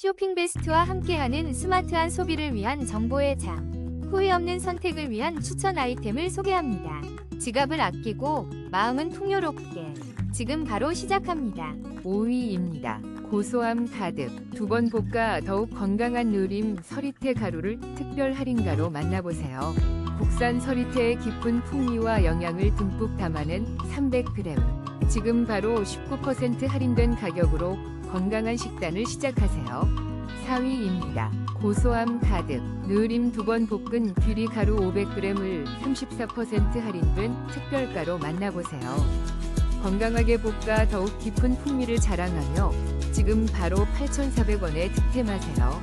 쇼핑 베스트와 함께하는 스마트한 소비를 위한 정보의 장. 후회 없는 선택을 위한 추천 아이템을 소개합니다. 지갑을 아끼고 마음은 풍요롭게. 지금 바로 시작합니다. 5위입니다. 고소함 가득 두 번 볶아 더욱 건강한 누림 서리태 가루를 특별 할인가로 만나보세요. 국산 서리태의 깊은 풍미와 영양을 듬뿍 담아낸 300g. 지금 바로 19% 할인된 가격으로 건강한 식단을 시작하세요. 4위입니다. 고소함 가득 느림 두 번 볶은 귀리 가루 500g을 34% 할인된 특별가로 만나보세요. 건강하게 볶아 더욱 깊은 풍미를 자랑하며 지금 바로 8,400원에 득템하세요.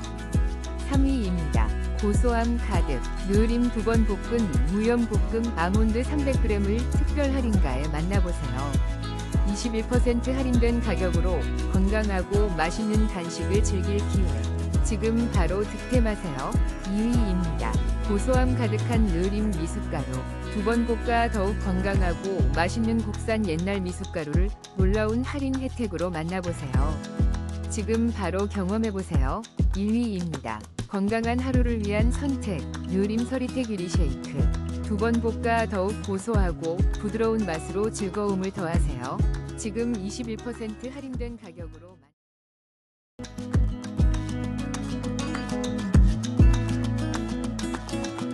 3위입니다. 고소함 가득 느림 두번 볶은 무염 볶음 아몬드 300g을 특별 할인가에 만나보세요. 21% 할인된 가격으로 건강하고 맛있는 간식을 즐길 기회. 지금 바로 득템하세요. 2위입니다. 고소함 가득한 느림 미숫가루. 두번 볶아 더욱 건강하고 맛있는 국산 옛날 미숫가루를 놀라운 할인 혜택으로 만나보세요. 지금 바로 경험해보세요. 1위입니다. 건강한 하루를 위한 선택. 느림 서리태 귀리 쉐이크. 두 번 볶아 더욱 고소하고 부드러운 맛으로 즐거움을 더하세요. 지금 21% 할인된 가격으로